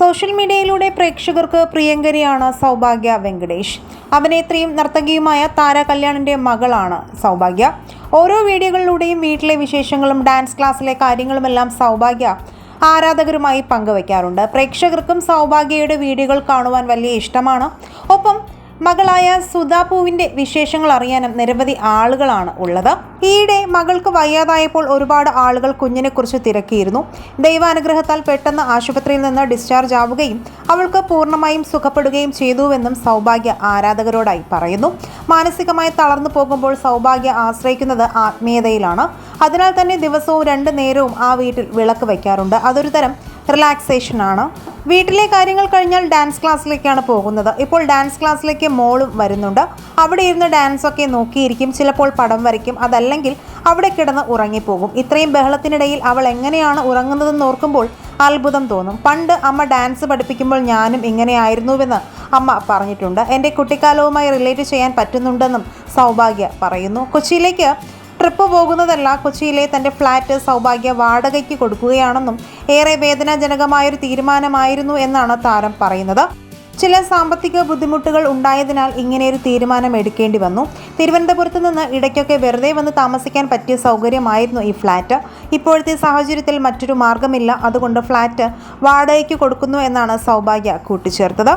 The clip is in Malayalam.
സോഷ്യൽ മീഡിയയിലൂടെ പ്രേക്ഷകർക്ക് പ്രിയങ്കരിയാണ് സൗഭാഗ്യ വെങ്കടേഷ്. അഭിനേത്രിയും നർത്തകിയുമായ താര കല്യാണിന്റെ മകളാണ് സൗഭാഗ്യ. ഓരോ വീഡിയോകളിലൂടെയും വീട്ടിലെ വിശേഷങ്ങളും ഡാൻസ് ക്ലാസ്സിലെ കാര്യങ്ങളുമെല്ലാം സൗഭാഗ്യ ആരാധകരുമായി പങ്കുവയ്ക്കാറുണ്ട് പ്രേക്ഷകർക്കും സൗഭാഗ്യയുടെ വീഡിയോകൾ കാണുവാൻ വലിയ ഇഷ്ടമാണ്. ഒപ്പം മകളായ സുധാപൂവിന്റെ വിശേഷങ്ങൾ അറിയാനും നിരവധി ആളുകളാണ് ഉള്ളത്. ഈയിടെ മകൾക്ക് വയ്യാതായപ്പോൾ ഒരുപാട് ആളുകൾ കുഞ്ഞിനെ കുറിച്ച് തിരക്കിയിരുന്നു. ദൈവാനുഗ്രഹത്താൽ പെട്ടെന്ന് ആശുപത്രിയിൽ നിന്ന് ഡിസ്ചാർജ് ആവുകയും അവൾക്ക് പൂർണമായും സുഖപ്പെടുകയും ചെയ്തുവെന്നും സൗഭാഗ്യ ആരാധകരോടായി പറയുന്നു. മാനസികമായി തളർന്നു പോകുമ്പോൾ സൗഭാഗ്യ ആശ്രയിക്കുന്നത് ആത്മീയതയിലാണ്. അതിനാൽ തന്നെ ദിവസവും രണ്ട് നേരവും ആ വീട്ടിൽ വിളക്ക് വയ്ക്കാറുണ്ട്. അതൊരു തരം റിലാക്സേഷൻ ആണ് വീട്ടിലെ കാര്യങ്ങൾ കഴിഞ്ഞാൽ ഡാൻസ് ക്ലാസ്സിലേക്കാണ് പോകുന്നത്. ഇപ്പോൾ ഡാൻസ് ക്ലാസ്സിലേക്ക് മോളും വരുന്നുണ്ട്. അവിടെ ഇരുന്ന് ഡാൻസ് ഒക്കെ നോക്കിയിരിക്കും. ചിലപ്പോൾ പടം വരയ്ക്കും. അതല്ലെങ്കിൽ അവിടെ കിടന്ന് ഉറങ്ങിപ്പോകും. ഇത്രയും ബഹളത്തിനിടയിൽ അവൾ എങ്ങനെയാണ് ഉറങ്ങുന്നതെന്ന് ഓർക്കുമ്പോൾ അത്ഭുതം തോന്നും. പണ്ട് അമ്മ ഡാൻസ് പഠിപ്പിക്കുമ്പോൾ ഞാനും ഇങ്ങനെയായിരുന്നുവെന്ന് അമ്മ പറഞ്ഞിട്ടുണ്ട്. എന്റെ കുട്ടിക്കാലവുമായി റിലേറ്റ് ചെയ്യാൻ പറ്റുന്നുണ്ടെന്നും സൗഭാഗ്യ പറയുന്നു. കൊച്ചിയിലേക്ക് ട്രിപ്പ് പോകുന്നതല്ല കൊച്ചിയിലെ തന്റെ ഫ്ളാറ്റ് സൗഭാഗ്യ വാടകയ്ക്ക് കൊടുക്കുകയാണെന്നും ഏറെ വേദനാജനകമായൊരു തീരുമാനമായിരുന്നു എന്നാണ് താരം പറയുന്നത്. ചില സാമ്പത്തിക ബുദ്ധിമുട്ടുകൾ ഉണ്ടായതിനാൽ ഇങ്ങനെയൊരു തീരുമാനം എടുക്കേണ്ടി വന്നു. തിരുവനന്തപുരത്ത് നിന്ന് ഇടയ്ക്കൊക്കെ വെറുതെ വന്ന് താമസിക്കാൻ പറ്റിയ സൗകര്യമായിരുന്നു ഈ ഫ്ലാറ്റ്. ഇപ്പോഴത്തെ സാഹചര്യത്തിൽ മറ്റൊരു മാർഗമില്ല അതുകൊണ്ട് ഫ്ലാറ്റ് വാടകയ്ക്ക് കൊടുക്കുന്നു എന്നാണ് സൗഭാഗ്യ കൂട്ടിച്ചേർത്തത്.